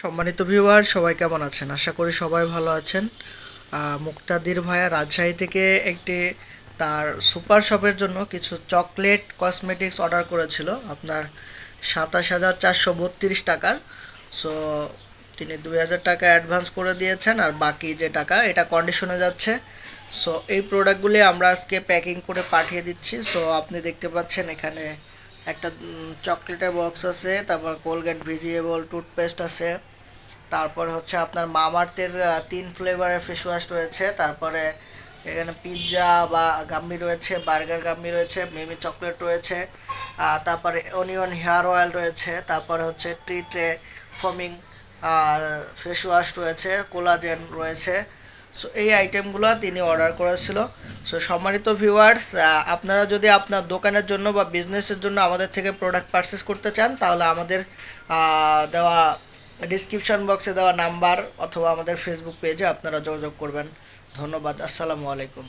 সম্মানিত ভিউয়ার, সবাই কেমন আছেন? আশা করি সবাই ভালো আছেন। মুক্তাদির ভাইয়া রাজশাহী থেকে একটি তার সুপার শপের জন্য কিছু চকলেট কসমেটিক্স অর্ডার করেছিল। আপনার সাতাশ হাজার চারশো বত্রিশ টাকার। সো তিনি দুই হাজার টাকা অ্যাডভান্স করে দিয়েছেন আর বাকি যে টাকা, এটা কন্ডিশনে যাচ্ছে। সো এই প্রোডাক্টগুলি আমরা আজকে প্যাকিং করে পাঠিয়ে দিচ্ছি। সো আপনি দেখতে পাচ্ছেন এখানে একটা চকলেটের বক্স আছে, তারপর কোলগেট ভিজিয়েবল টুথপেস্ট আছে, তারপরে হচ্ছে আপনার মামার্থের তিন ফ্লেভারের ফেস ওয়াশ রয়েছে, তারপরে এখানে পিৎজা বা গাম্মি রয়েছে বার্গার গাম্মি রয়েছে মিমি চকলেট রয়েছে তারপরে অনিয়ন হেয়ার অয়েল রয়েছে, তারপরে হচ্ছে ট্রিটে ফমিং ফেস ওয়াশ রয়েছে কোলাজেন রয়েছে সো এই আইটেমগুলো তিনি অর্ডার করেছিল। সো সম্মানিত ভিউয়ার্স আপনারা যদি আপনার দোকানের জন্য বা বিজনেসের জন্য আমাদের থেকে প্রোডাক্ট পারচেস করতে চান, তাহলে আমাদের দেওয়া ডিসক্রিপশন বক্সে দেওয়া নাম্বার অথবা আমাদের ফেসবুক পেজে আপনারা যোগাযোগ করবেন। ধন্যবাদ, আসসালামু আলাইকুম।